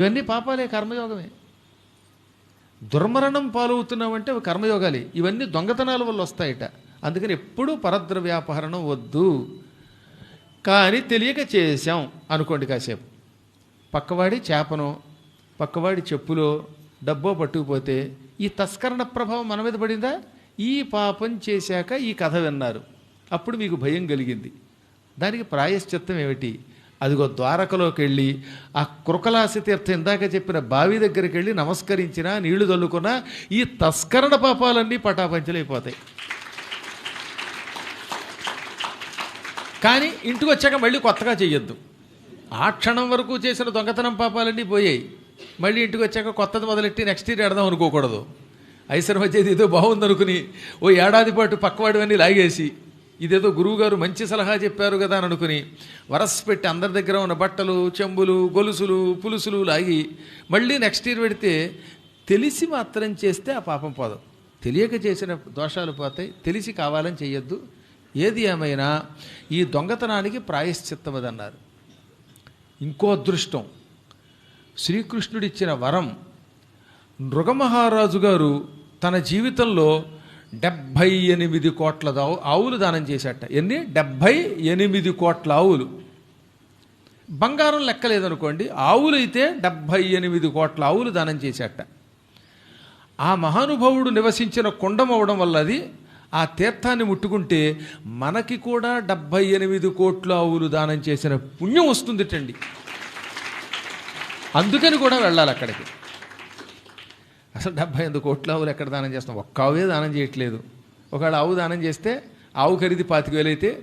ఇవన్నీ పాపాలే కర్మయోగమే. దుర్మరణం పాలవుతున్నామంటే అవి కర్మయోగాలే. ఇవన్నీ దొంగతనాల వల్ల వస్తాయట. అందుకని ఎప్పుడూ పరద్రవ్యాపహరణం వద్దు. కానీ తెలియక చేశాం అనుకోండి కాసేపు. పక్కవాడి చేపనో పక్కవాడి చెప్పులో డబ్బో పట్టుకుపోతే ఈ తస్కరణ ప్రభావం మన మీద పడిందా? ఈ పాపం చేశాక ఈ కథ విన్నారు. అప్పుడు మీకు భయం కలిగింది. దానికి ప్రాయశ్చిత్తం ఏమిటి? అదిగో ద్వారకలోకి వెళ్ళి ఆ కృకలాసి తీర్థం ఇందాక చెప్పిన బావి దగ్గరికి వెళ్ళి నమస్కరించినా నీళ్ళు చల్లుకున్నా ఈ తస్కరణ పాపాలన్నీ పటాపంచలైపోతాయి. కానీ ఇంటికి వచ్చాక మళ్ళీ కొత్తగా చెయ్యొద్దు. ఆ క్షణం వరకు చేసిన దొంగతనం పాపాలన్నీ పోయాయి. మళ్ళీ ఇంటికి వచ్చాక కొత్తది మొదలెట్టి నెక్స్ట్ ఇయర్ ఎడదాం అనుకోకూడదు. ఐసర్ వచ్చేది ఏదో బాగుందనుకుని ఓ ఏడాది పాటు పక్కవాడివన్నీ లాగేసి ఇదేదో గురువుగారు మంచి సలహా చెప్పారు కదా అని అనుకుని వరస పెట్టి అందరి దగ్గర ఉన్న బట్టలు చెంబులు గొలుసులు పులుసులు లాగి మళ్ళీ నెక్స్ట్ ఇయర్ పెడితే తెలిసి మాత్రం చేస్తే ఆ పాపం పోదు. తెలియక చేసిన దోషాలు పోతాయి. తెలిసి కావాలని చెయ్యొద్దు. ఏది ఏమైనా ఈ దొంగతనానికి ప్రాయశ్చిత్తమదన్నారు. ఇంకో అదృష్టం. శ్రీకృష్ణుడిచ్చిన వరం. నృగమహారాజు గారు తన జీవితంలో డెబ్భై ఎనిమిది కోట్ల దావు ఆవులు దానం చేశాట ఎన్ని? డెబ్భై ఎనిమిది కోట్ల ఆవులు. బంగారం లెక్కలేదనుకోండి ఆవులు అయితే డెబ్భై ఎనిమిది కోట్ల ఆవులు దానం చేశాట ఆ మహానుభావుడు నివసించిన కుండం అవడం వల్ల అది ఆ తీర్థాన్ని ముట్టుకుంటే మనకి కూడా డెబ్భై ఎనిమిది కోట్ల ఆవులు దానం చేసిన పుణ్యం వస్తుందిటండి. అందుకని కూడా వెళ్ళాలి అక్కడికి. అసలు డెబ్బై ఎనిమిది కోట్ల ఆవులు ఎక్కడ దానం చేస్తాం ఒక్క ఆవుే దానం చేయట్లేదు. ఒకవేళ ఆవు దానం చేస్తే ఆవు ఖరీదు పాతిక వేలు అయితే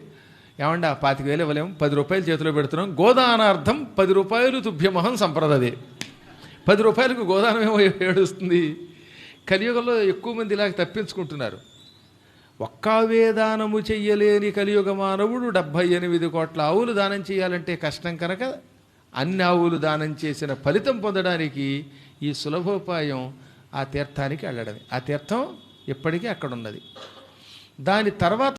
ఏమండి ఆ పాతిక వేలు ఇవ్వలేము పది రూపాయలు చేతిలో పెడుతున్నాం. గోదానార్థం పది రూపాయలు తుభ్యమహం సంప్రదదే. పది రూపాయలకు గోదానం ఏమో ఏడుస్తుంది. కలియుగంలో ఎక్కువ మంది ఇలాగ తప్పించుకుంటున్నారు. ఒక్క వేదానము చెయ్యలేని కలియుగ మానవుడు డెబ్భై ఎనిమిది కోట్ల ఆవులు దానం చేయాలంటే కష్టం కనుక అన్ని ఆవులు దానం చేసిన ఫలితం పొందడానికి ఈ సులభోపాయం ఆ తీర్థానికి వెళ్ళడమే. ఆ తీర్థం ఇప్పటికీ అక్కడ ఉన్నది దాని తర్వాత